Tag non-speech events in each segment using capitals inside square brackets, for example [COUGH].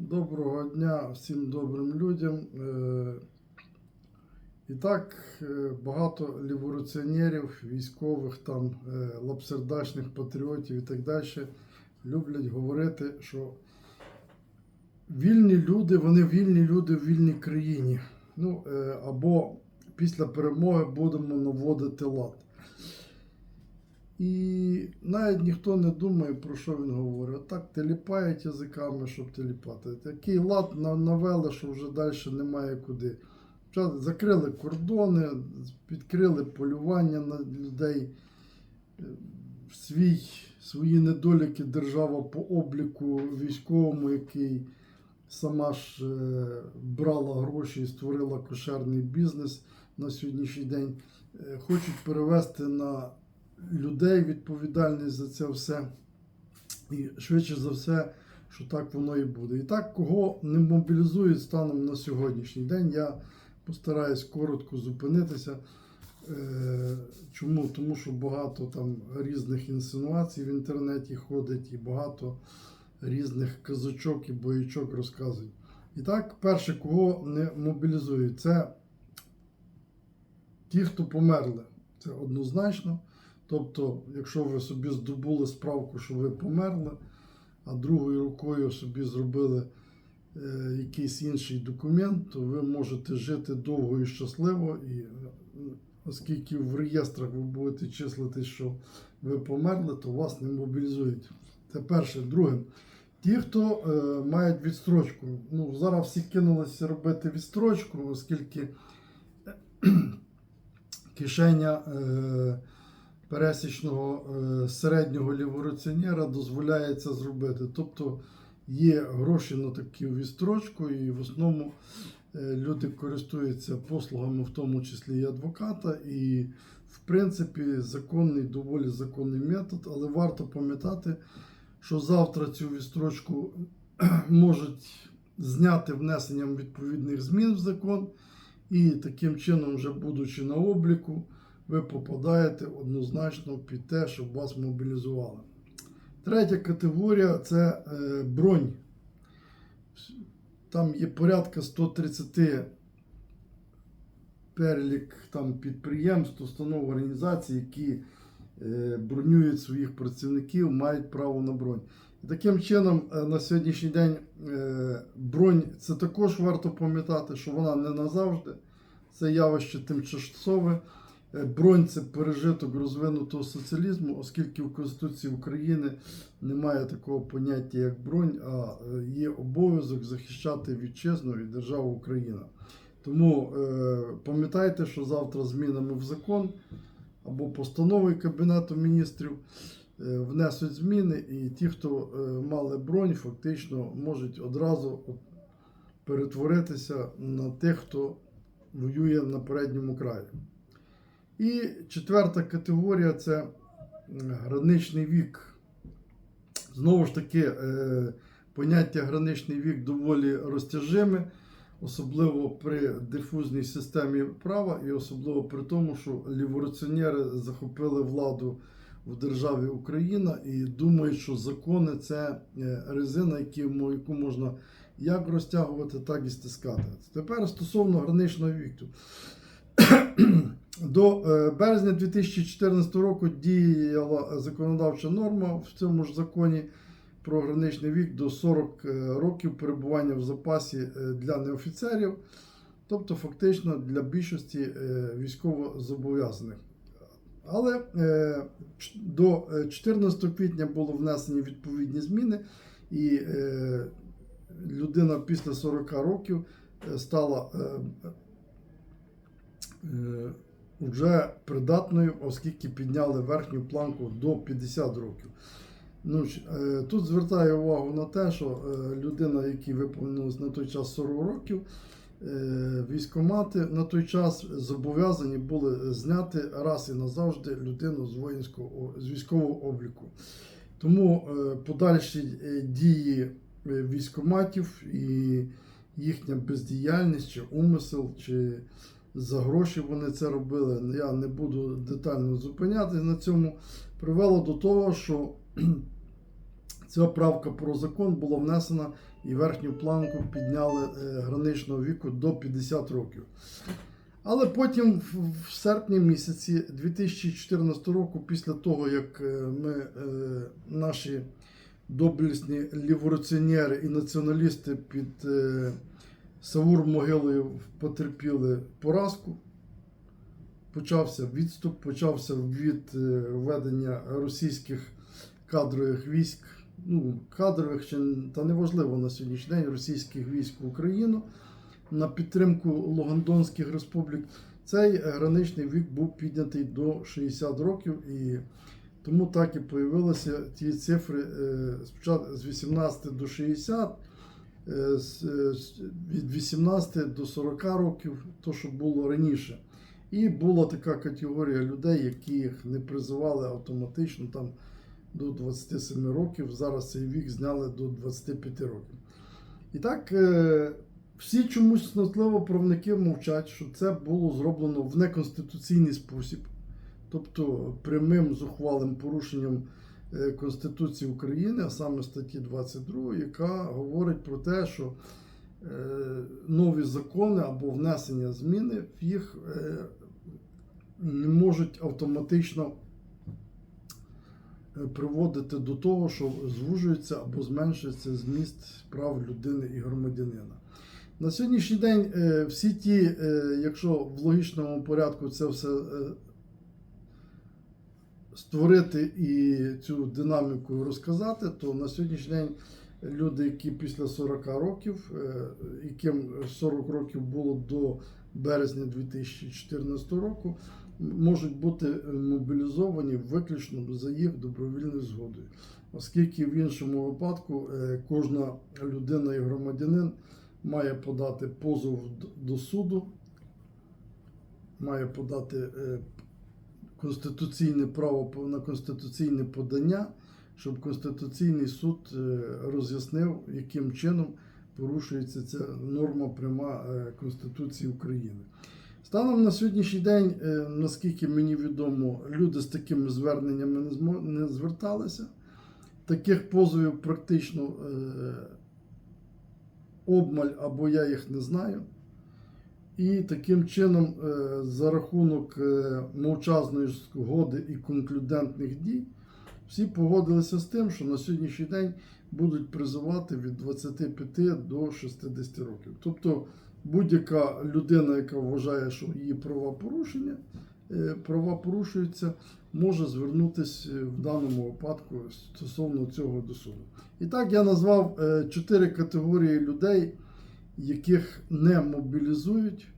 Доброго дня всім добрим людям. Е, І так, е, багато ліворуціонерів, військових, там, е, лапсердачних патріотів і так далі люблять говорити, що вільні люди, вони вільні люди в вільній країні. Ну, або після перемоги будемо наводити лад. І навіть ніхто не думає, про що він говорить. Отак теліпають язиками, щоб теліпати. Такий лад на- навели, що вже далі немає куди. Закрили кордони, відкрили полювання на людей. Е, Свій, свої недоліки держава по обліку військовому, який сама ж е, брала гроші і створила кошерний бізнес на сьогоднішній день, е, хочуть перевести на людей відповідальність за це все. І швидше за все, що так воно і буде. І так, кого не мобілізують станом на сьогоднішній день, я постараюсь коротко зупинитися. Е, Чому? Тому що багато там різних інсинуацій в інтернеті ходить і багато різних казочок і боячок розказують. І так, перше, кого не мобілізують, це ті, хто померли. Це однозначно. Тобто, якщо ви собі здобули справку, що ви померли, а другою рукою собі зробили е, якийсь інший документ, то ви можете жити довго і щасливо. І е, оскільки в реєстрах ви будете числити, що ви померли, то вас не мобілізують. Це перше. Друге, ті, хто е, мають відстрочку. Ну, зараз всі кинулися робити відстрочку, оскільки кишеня. Е, пересічного е, середнього ліворуціонера дозволяє це зробити. Тобто є гроші на таку відстрочку, і в основному е, люди користуються послугами, в тому числі і адвоката. І, в принципі, законний, доволі законний метод, але варто пам'ятати, що завтра цю відстрочку можуть зняти внесенням відповідних змін в закон, і таким чином, вже будучи на обліку, ви попадаєте однозначно під те, щоб вас мобілізували. Третя категорія це е, бронь. Там є порядка 130 перелік там, підприємств, установ, організацій, які е, бронюють своїх працівників, мають право на бронь. І таким чином, е, на сьогоднішній день бронь це також варто пам'ятати, що вона не назавжди. Це явище тимчасове. Е, Бронь це пережиток розвинутого соціалізму, оскільки в Конституції України немає такого поняття, як бронь, а е, є обов'язок захищати вітчизну і державу Україна. Тому е, пам'ятайте, що завтра змінами в закон або постановою Кабінету міністрів внесуть зміни, і ті, хто мали бронь, фактично можуть одразу перетворитися на тих, хто воює на передньому краї. І четверта категорія це граничний вік. Знову ж таки, е, поняття граничний вік доволі розтяжиме, особливо при дифузній системі права, і особливо при тому, що ліворуціонери захопили владу в державі Україна і думають, що закони це е, резина, яку можна як розтягувати, так і стискати. Тепер стосовно граничного віку. До е, березня 2014 року діяла законодавча норма в цьому ж законі про граничний вік до 40 е, років перебування в запасі е, для неофіцерів, тобто фактично для більшості військовозобов'язаних. Але до е, 14 квітня було внесені відповідні зміни, і людина після 40 років стала вже придатною, оскільки підняли верхню планку до 50 років. Ну, е, тут звертаю увагу на те, що е, людина, якій виповнилось на той час 40 років, е, військомати на той час зобов'язані були зняти раз і назавжди людину з воїнського з військового обліку. Тому подальші дії військоматів і їхня бездіяльність чи умисел, чи за гроші вони це робили. Я не буду детально зупинятися на цьому. Привело до того, що [CLEARS THROAT] ця правка про закон була внесена і верхню планку підняли е, граничного віку до 50 років. Але потім, в- серпні місяці 2014 року, після того, як е, ми, е, наші доблесні ліворуціонери і націоналісти під Савур могилою потерпіли поразку, почався відступ, почався від е, введення російських кадрових військ, ну, кадрових чи та неважливо на сьогоднішній день російських військ в Україну на підтримку Логандонських республік. Цей е, граничний вік був піднятий до 60 років, і тому так і появилися ті цифри е, з 18 до 60, е, з- е, з- від 18 до 40 років, то що було раніше. І була така категорія людей, яких не призивали автоматично там до 27 років. Зараз цей вік зняли до 25 років. І так, е, всі чомусь нотливо правники мовчать, що це було зроблено в неконституційний спосіб, тобто прямим зухвалим порушенням е, Конституції України, а саме статті 22, яка говорить про те, що е, нові закони або внесення зміни в їх е, не можуть автоматично е, приводити до того, що звужується або зменшується зміст прав людини і громадянина. На сьогоднішній день е, всі ті, е, якщо в логічному порядку це все е, створити і цю динаміку розказати, то на сьогоднішній день люди, які після 40 років, е, яким 40 років було до березня 2014 року, можуть бути мобілізовані виключно за їх добровільною згодою. Оскільки в іншому випадку е, кожна людина і громадянин має подати позов до суду, має подати е, конституційне право на конституційне подання, щоб Конституційний суд е, роз'яснив, яким чином порушується ця норма пряма е, Конституції України. Станом на сьогоднішній день, е, наскільки мені відомо, люди з такими зверненнями не зверталися. Таких позовів практично обмаль або я їх не знаю. І таким чином, е, за рахунок е, мовчазної згоди і конклюдентних дій, всі погодилися з тим, що на сьогоднішній день будуть призивати від 25 до 60 років. Тобто будь-яка людина, яка вважає, що її права порушення, е, права порушуються, може звернутися в даному випадку стосовно цього до суду. І так я назвав чотири категорії людей, яких не мобілізують.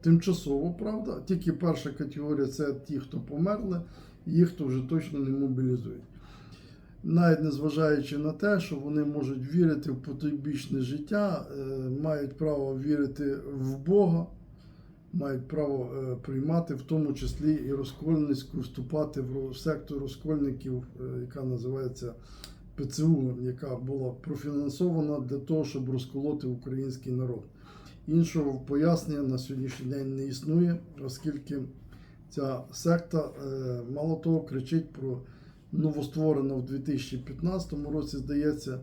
Тимчасово, правда. Тільки перша категорія це ті, хто померли, їх то вже точно не мобілізують. Навіть незважаючи на те, що вони можуть вірити в потойбічне життя, е, мають право вірити в Бога, мають право е, приймати, в тому числі і розкольницьку, вступати в сектор розкольників, е, яка називається ПЦУ, яка була профінансована для того, щоб розколоти український народ. Іншого пояснення на сьогоднішній день не існує, оскільки ця секта е, мало того кричить про новостворено в 2015 році, здається,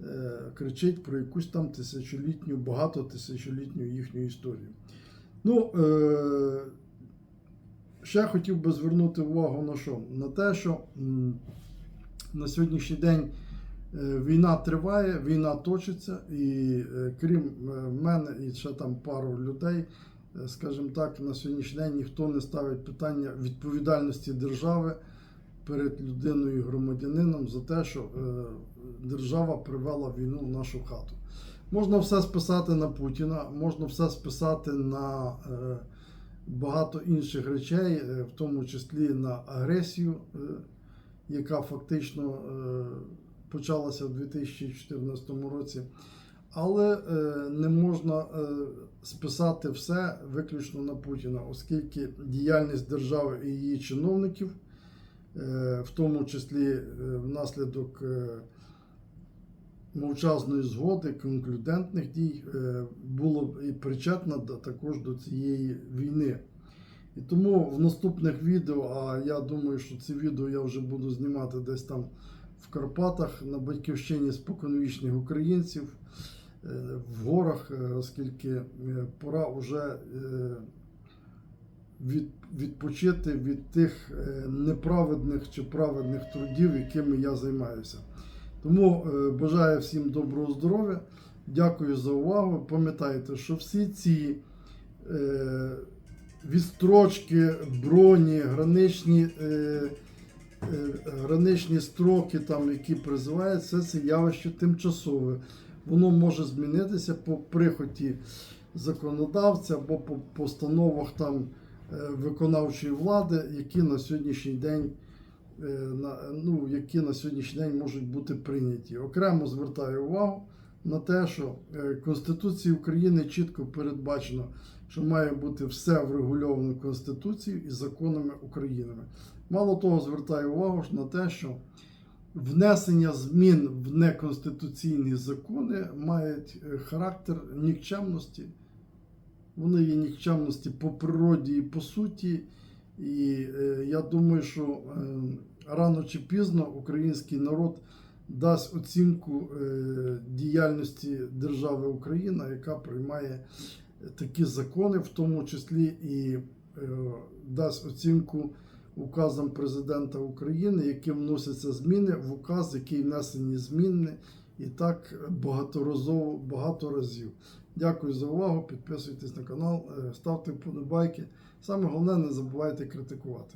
е, кричить про якусь там тисячолітню, багатотисячолітню їхню історію. Ну, е, ще хотів би звернути увагу на що? На те, що на сьогоднішній день е, війна триває, війна точиться, і е, крім е, мене і ще там пару людей, скажімо так, на сьогоднішній день ніхто не ставить питання відповідальності держави перед людиною і громадянином за те, що держава привела війну в нашу хату. Можна все списати на Путіна, можна все списати на багато інших речей, в тому числі на агресію, яка фактично е, почалася в 2014 році. Але е, не можна е, списати все виключно на Путіна, оскільки діяльність держави і її чиновників, в тому числі внаслідок мовчазної згоди, конклюдентних дій, було і причетна також до цієї війни. І тому в наступних відео, а я думаю, що ці відео я вже буду знімати десь там в Карпатах на батьківщині споконвічних українців е, в горах, е, оскільки е, пора вже від, відпочити від тих неправедних чи праведних трудів, якими я займаюся. Тому бажаю всім доброго здоров'я. Дякую за увагу. Пам'ятайте, що всі ці відстрочки, броні, граничні, е, е, граничні строки, там, які призивають, все це явище тимчасове. Воно може змінитися по прихоті законодавця або по постановах там, е, виконавчої влади, які на сьогоднішній день. е, на- ну, які на сьогоднішній день можуть бути прийняті. Окремо звертаю увагу на те, що е, Конституцією України чітко передбачено, що має бути все врегульовано Конституцією і законами України. Мало того, звертаю увагу на те, що внесення змін в неконституційні закони мають е, характер нікчемності. Вони є нікчемності по природі і по суті. І е, я думаю, що е, рано чи пізно український народ дасть оцінку діяльності держави Україна, яка приймає такі закони, в тому числі і е, дасть оцінку указам президента України, яким вносяться зміни в указ, який внесені зміни, і так багаторазово багато разів. Дякую за увагу. Підписуйтесь на канал, е, ставте вподобайки. Саме головне, не забувайте критикувати.